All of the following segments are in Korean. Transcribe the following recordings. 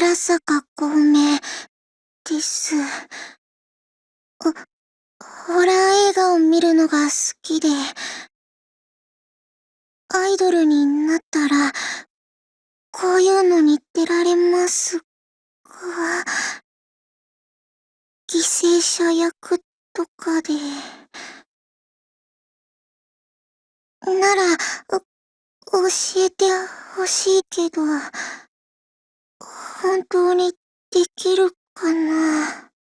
白坂小梅です。ほ、ホラー映画を見るのが好きで、アイドルになったら、こういうのに出られますが、犠牲者役とかで。なら、教えてほしいけど、 本当にできるかな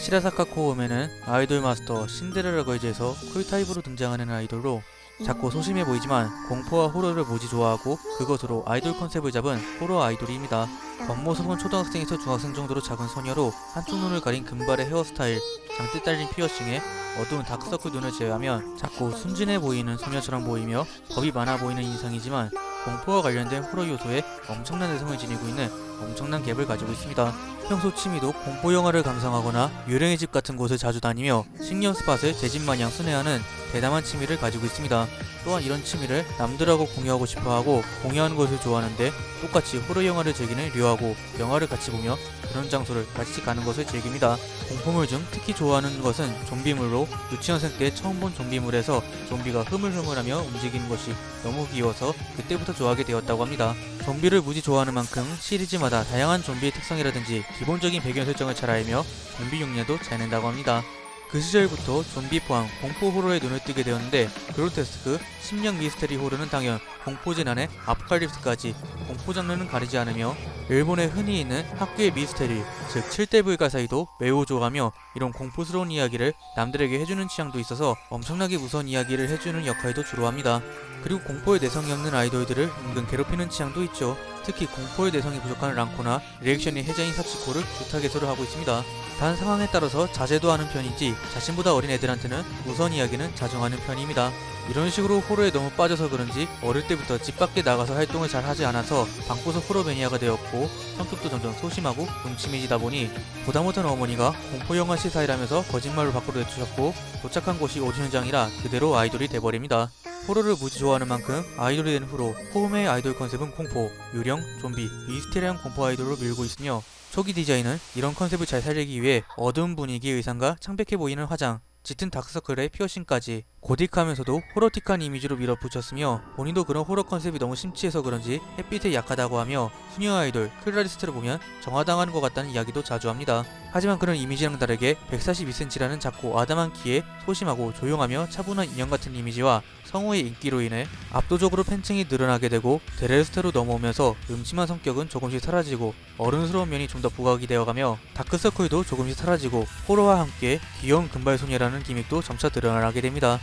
시라사카 코우메는 아이돌 마스터 신데렐라 걸즈에서 쿨타입으로 등장하는 아이돌로 작고 소심해 보이지만 공포와 호러를 무지 좋아하고 그것으로 아이돌 컨셉을 잡은 호러 아이돌입니다. 겉모습은 초등학생에서 중학생 정도로 작은 소녀로 한쪽 눈을 가린 금발의 헤어스타일, 장대 딸린 피어싱에 어두운 다크서클 눈을 제외하면 작고 순진해 보이는 소녀처럼 보이며 겁이 많아 보이는 인상이지만 공포와 관련된 호러 요소에 엄청난 내성을 지니고 있는 엄청난 갭을 가지고 있습니다. 평소 취미도 공포 영화를 감상하거나 유령의 집 같은 곳을 자주 다니며 식량 스팟을 제집 마냥 순회하는 대담한 취미를 가지고 있습니다. 또한 이런 취미를 남들하고 공유하고 싶어하고 공유하는 것을 좋아하는데 똑같이 호러 영화를 즐기는 류하고 영화를 같이 보며 그런 장소를 같이 가는 것을 즐깁니다. 공포물 중 특히 좋아하는 것은 좀비물로 유치원생 때 처음 본 좀비물에서 좀비가 흐물흐물하며 움직이는 것이 너무 귀여워서 그때부터 좋아하게 되었다고 합니다. 좀비를 무지 좋아하는 만큼 시리즈마다 다양한 좀비의 특성이라든지 기본적인 배경 설정을 잘 알며 좀비 흉내도 잘 낸다고 합니다. 그 시절부터 좀비 포함 공포 호러에 눈을 뜨게 되었는데 그로테스크, 심령 미스테리 호러는 당연 공포 재난의 아포칼립스까지 공포 장르는 가리지 않으며 일본에 흔히 있는 학교의 미스테리 즉 7대 불가사의도 매우 좋아하며 이런 공포스러운 이야기를 남들에게 해주는 취향도 있어서 엄청나게 무서운 이야기를 해주는 역할도 주로 합니다. 그리고 공포에 내성이 없는 아이돌들을 은근 괴롭히는 취향도 있죠. 특히 공포의 내성이 부족한 랑코나 리액션이 해자인 사치코를 주타 개소를 하고 있습니다. 단 상황에 따라서 자제도 하는 편이지 자신보다 어린 애들한테는 무서운 이야기는 자정하는 편입니다. 이런 식으로 호러에 너무 빠져서 그런지 어릴 때부터 집 밖에 나가서 활동을 잘 하지 않아서 방구석 호러 매니아가 되었고 성격도 점점 소심하고 음침해지다 보니 보다 못한 어머니가 공포영화 시사이라면서 거짓말로 밖으로 내주셨고 도착한 곳이 오디션 현장이라 그대로 아이돌이 돼버립니다. 호러를 무지 좋아하는 만큼 아이돌이 된 후로 호음의 아이돌 컨셉은 공포, 유령, 좀비, 미스테리한 공포 아이돌로 밀고 있으며 초기 디자인은 이런 컨셉을 잘 살리기 위해 어두운 분위기의 의상과 창백해 보이는 화장, 짙은 다크서클에 피어싱까지 고딕하면서도 호러틱한 이미지로 밀어붙였으며 본인도 그런 호러 컨셉이 너무 심취해서 그런지 햇빛에 약하다고 하며 수녀 아이돌 클라리스트를 보면 정화당하는 것 같다는 이야기도 자주 합니다. 하지만 그런 이미지랑 다르게 142cm라는 작고 아담한 키에 소심하고 조용하며 차분한 인형 같은 이미지와 성우의 인기로 인해 압도적으로 팬층이 늘어나게 되고 데레스테로 넘어오면서 음침한 성격은 조금씩 사라지고 어른스러운 면이 좀 더 부각이 되어가며 다크서클도 조금씩 사라지고 호러와 함께 귀여운 금발소녀라는 기믹도 점차 드러나게 됩니다.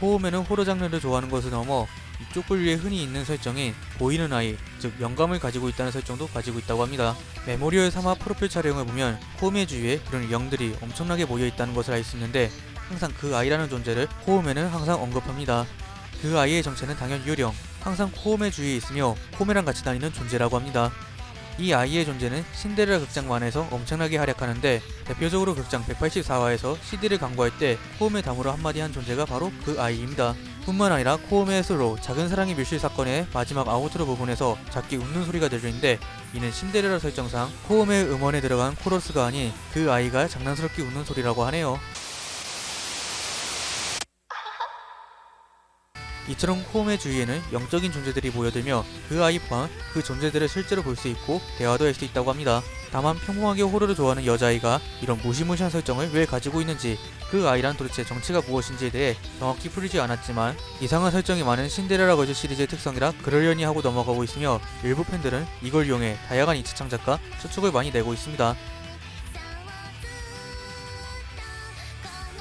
호음에는 호러 장르를 좋아하는 것을 넘어 이쪽 분류에 흔히 있는 설정인 보이는 아이, 즉 영감을 가지고 있다는 설정도 가지고 있다고 합니다. 메모리얼 3화 프로필 촬영을 보면 호음의 주위에 그런 영들이 엄청나게 모여 있다는 것을 알 수 있는데 항상 그 아이라는 존재를 호음에는 항상 언급합니다. 그 아이의 정체는 당연 유령, 항상 호음의 주위에 있으며 호음이랑 같이 다니는 존재라고 합니다. 이 아이의 존재는 신데렐라 극장만에서 엄청나게 활약하는데 대표적으로 극장 184화에서 CD를 광고할 때 호음의 담으로 한마디 한 존재가 바로 그 아이입니다. 뿐만 아니라 코음의 솔로 작은 사랑의 밀실 사건의 마지막 아우트로 부분에서 작게 웃는 소리가 들리는데 이는 신데렐라 설정상 코음의 음원에 들어간 코러스가 아닌 그 아이가 장난스럽게 웃는 소리라고 하네요. 이처럼 호음의 주위에는 영적인 존재들이 모여들며 그 아이 포함 그 존재들을 실제로 볼 수 있고 대화도 할 수 있다고 합니다. 다만 평범하게 호러를 좋아하는 여자아이가 이런 무시무시한 설정을 왜 가지고 있는지 그 아이란 도대체 정체가 무엇인지에 대해 정확히 풀리지 않았지만 이상한 설정이 많은 신데렐라 걸즈 시리즈의 특성이라 그러려니 하고 넘어가고 있으며 일부 팬들은 이걸 이용해 다양한 2차 창작과 추측을 많이 내고 있습니다.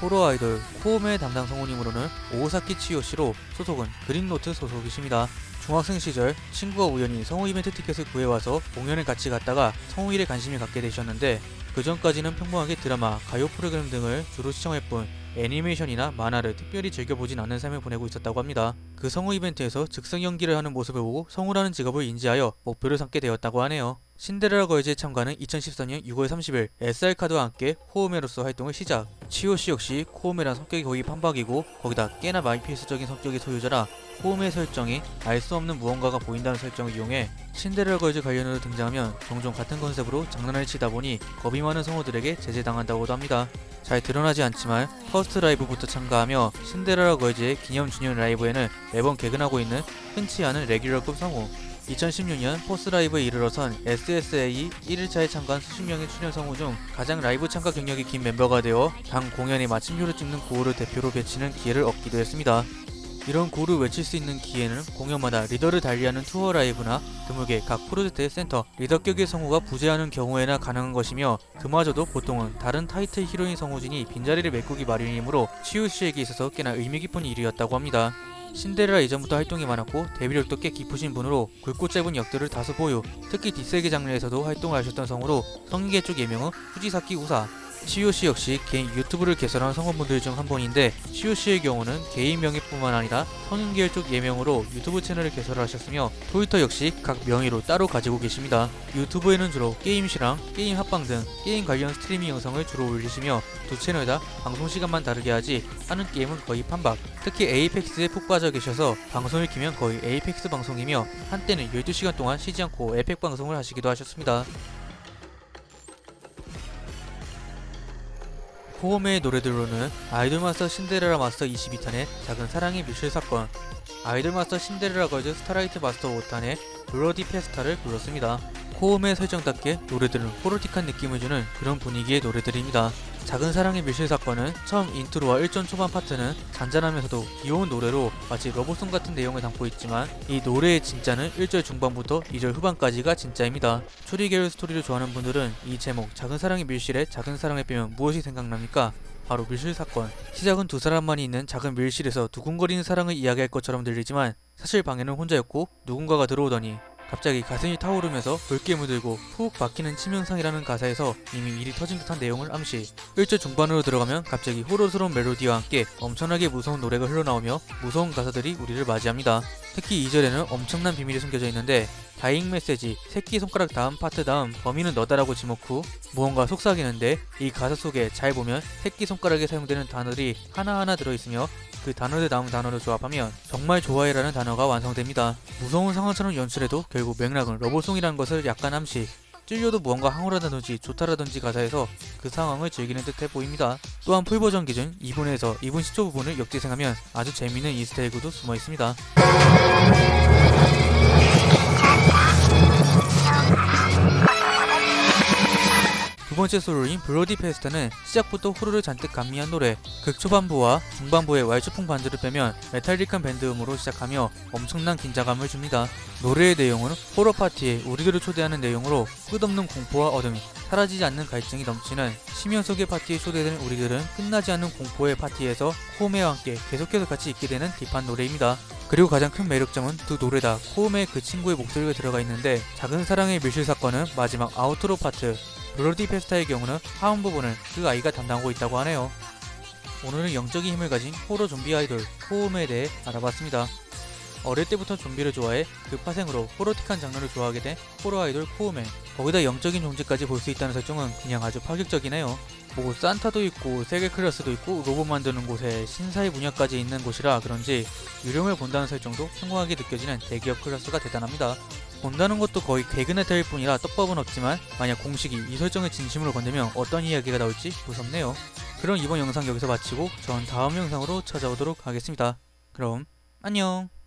호러 아이돌 코음의 담당 성우님으로는 오사키 치요 씨로 소속은 그린노트 소속이십니다. 중학생 시절 친구가 우연히 성우 이벤트 티켓을 구해와서 공연을 같이 갔다가 성우 일에 관심이 갖게 되셨는데 그 전까지는 평범하게 드라마, 가요 프로그램 등을 주로 시청할 뿐 애니메이션이나 만화를 특별히 즐겨보진 않는 삶을 보내고 있었다고 합니다. 그 성우 이벤트에서 즉석 연기를 하는 모습을 보고 성우라는 직업을 인지하여 목표를 삼게 되었다고 하네요. 신데렐라 걸즈에 참가는 2014년 6월 30일 SR카드와 함께 코우메로서 활동을 시작. 치오씨 역시 코우메랑 성격이 거의 판박이고 거기다 꽤나 많이 필수적인 성격의 소유자라 코우메 설정이 알 수 없는 무언가가 보인다는 설정을 이용해 신데렐라 걸즈 관련으로 등장하면 종종 같은 컨셉으로 장난을 치다 보니 겁이 많은 성우들에게 제재당한다고도 합니다. 잘 드러나지 않지만 퍼스트 라이브부터 참가하며 신데렐라 걸즈의 기념 주년 라이브에는 매번 개근하고 있는 흔치 않은 레귤러급 성우 2016년 포스 라이브에 이르러선 SSA 1일차에 참가한 수십 명의 출연 성우 중 가장 라이브 참가 경력이 긴 멤버가 되어 당 공연의 마침표를 찍는 구호를 대표로 배치는 기회를 얻기도 했습니다. 이런 구호를 외칠 수 있는 기회는 공연마다 리더를 달리하는 투어 라이브나 드물게 각 프로젝트의 센터, 리더격의 성우가 부재하는 경우에나 가능한 것이며 그마저도 보통은 다른 타이틀 히로인 성우진이 빈자리를 메꾸기 마련이므로 치우 씨에게 있어서 꽤나 의미 깊은 일이었다고 합니다. 신데렐라 이전부터 활동이 많았고 데뷔력도 꽤 깊으신 분으로 굵고 짧은 역들을 다수 보유 특히 뒷세계 장르에서도 활동을 하셨던 성우로 성인계 쪽 예명은 후지사키 우사 시오씨 역시 개인 유튜브를 개설한 성우분들 중 한 분인데 시오씨의 경우는 개인 명의뿐만 아니라 성인계열 쪽 예명으로 유튜브 채널을 개설하셨으며 트위터 역시 각 명의로 따로 가지고 계십니다. 유튜브에는 주로 게임시랑 게임 합방 등 게임 관련 스트리밍 영상을 주로 올리시며 두 채널 다 방송 시간만 다르게 하지 하는 게임은 거의 판박 특히 에이펙스에 푹 빠져 계셔서 방송을 키면 거의 에이펙스 방송이며 한때는 12시간 동안 쉬지 않고 에펙 방송을 하시기도 하셨습니다. 포홈의 노래들로는 아이돌 마스터 신데렐라 마스터 22탄의 작은 사랑의 미술 사건, 아이돌 마스터 신데렐라 걸즈 스타라이트 마스터 5탄의 블러디 페스타를 불렀습니다. 호음의 설정답게 노래들은 호로틱한 느낌을 주는 그런 분위기의 노래들입니다. 작은 사랑의 밀실 사건은 처음 인트로와 1전 초반 파트는 잔잔하면서도 귀여운 노래로 마치 러브송 같은 내용을 담고 있지만 이 노래의 진짜는 1절 중반부터 2절 후반까지가 진짜입니다. 추리 계열 스토리를 좋아하는 분들은 이 제목 작은 사랑의 밀실에 작은 사랑을 빼면 무엇이 생각납니까? 바로 밀실 사건. 시작은 두 사람만이 있는 작은 밀실에서 두근거리는 사랑을 이야기할 것처럼 들리지만 사실 방에는 혼자였고 누군가가 들어오더니 갑자기 가슴이 타오르면서 붉게 물들고 푹 박히는 치명상이라는 가사에서 이미 일이 터진 듯한 내용을 암시 1절 중반으로 들어가면 갑자기 호러스러운 멜로디와 함께 엄청나게 무서운 노래가 흘러나오며 무서운 가사들이 우리를 맞이합니다. 특히 2절에는 엄청난 비밀이 숨겨져 있는데 다잉 메시지 새끼손가락 다음 파트 다음 범인은 너다라고 지목 후 무언가 속삭이는데 이 가사 속에 잘 보면 새끼손가락에 사용되는 단어들이 하나하나 들어있으며 그 단어들 다음 단어를 조합하면 정말 좋아해라는 단어가 완성됩니다. 무서운 상황처럼 연출해도 결국 맥락은 러브송이라는 것을 약간 암시 찔려도 무언가 황홀하다든지 좋다라든지 가사에서 그 상황을 즐기는 듯해 보입니다. 또한 풀버전 기준 2분에서 2분 10초 부분을 역재생하면 아주 재미있는 이스터에그도 숨어 있습니다. 번째 솔로인 브로디 페스타는 시작부터 호루를 잔뜩 감미한 노래 극 초반부와 중반부의 왈츠풍 반주를 빼면 메탈릭한 밴드 음으로 시작하며 엄청난 긴장감을 줍니다. 노래의 내용은 호러 파티에 우리들을 초대하는 내용으로 끝없는 공포와 어둠, 사라지지 않는 갈증이 넘치는 심연 속의 파티에 초대된 우리들은 끝나지 않는 공포의 파티에서 코우메와 함께 계속해서 같이 있게 되는 딥한 노래입니다. 그리고 가장 큰 매력점은 두 노래 다 코우메의 그 친구의 목소리가 들어가 있는데 작은 사랑의 밀실 사건은 마지막 아우트로 파트 블러디 페스타의 경우는 하음 부분을 그 아이가 담당하고 있다고 하네요. 오늘은 영적인 힘을 가진 호러 좀비 아이돌 코우메에 대해 알아봤습니다. 어릴 때부터 좀비를 좋아해 그 파생으로 호러틱한 장르를 좋아하게 된 호러 아이돌 코우메 거기다 영적인 존재까지 볼 수 있다는 설정은 그냥 아주 파격적이네요. 뭐 산타도 있고 세계 클래스도 있고 로봇 만드는 곳에 신사의 분야까지 있는 곳이라 그런지 유령을 본다는 설정도 성공하게 느껴지는 대기업 클래스가 대단합니다. 본다는 것도 거의 개그나 될 뿐이라 떡밥은 없지만 만약 공식이 이 설정을 진심으로 건드면 어떤 이야기가 나올지 무섭네요. 그럼 이번 영상 여기서 마치고 전 다음 영상으로 찾아오도록 하겠습니다. 그럼 안녕.